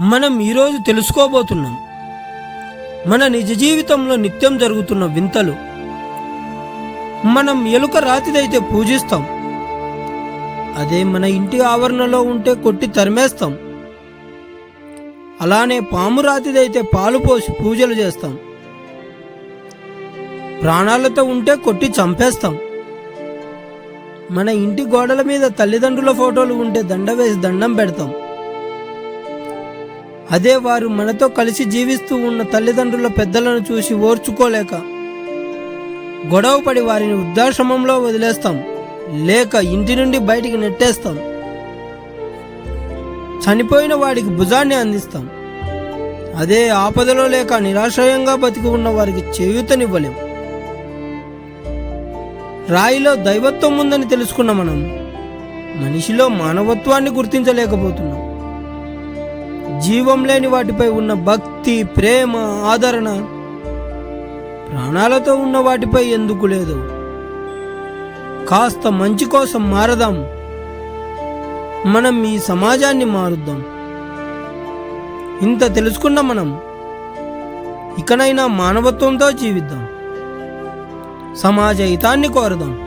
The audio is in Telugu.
మనం ఈరోజు తెలుసుకోబోతున్నాం. మన నిజ జీవితంలో నిత్యం జరుగుతున్న వింతలు. మనం ఎలుక రాతిదైతే పూజిస్తాం. అదే మన ఇంటి ఆవరణలో ఉంటే కొట్టి తరిమేస్తాం. అలానే పాము రాతిదైతే పాలు పోసి పూజలు చేస్తాం. ప్రాణాలతో ఉంటే కొట్టి చంపేస్తాం. మన ఇంటి గోడల మీద తల్లిదండ్రుల ఫోటోలు ఉంటే దండ వేసి దండం పెడతాం. అదే వారు మనతో కలిసి జీవిస్తూ ఉన్న తల్లిదండ్రుల పెద్దలను చూసి ఓర్చుకోలేక గొడవపడి వారిని వృద్ధాశ్రమంలో వదిలేస్తాం లేక ఇంటి నుండి బయటికి నెట్టేస్తాం. చనిపోయిన వాడికి భుజాన్ని అందిస్తాం. అదే ఆపదలో లేక నిరాశ్రయంగా బతికి ఉన్న వారికి చేయూతనివ్వలేం. రాయిలో దైవత్వం ఉందని తెలుసుకున్న మనం మనిషిలో మానవత్వాన్ని గుర్తించలేకపోతున్నాం. జీవం లేని వాటిపై ఉన్న భక్తి ప్రేమ ఆదరణ ప్రాణాలతో ఉన్న వాటిపై ఎందుకు లేదు? కాస్త మంచి కోసం మారదాం. మనం ఈ సమాజాన్ని మారుద్దాం. ఇంత తెలుసుకున్న మనం ఇకనైనా మానవత్వంతో జీవిద్దాం. సమాజ హితాన్ని కోరదాం.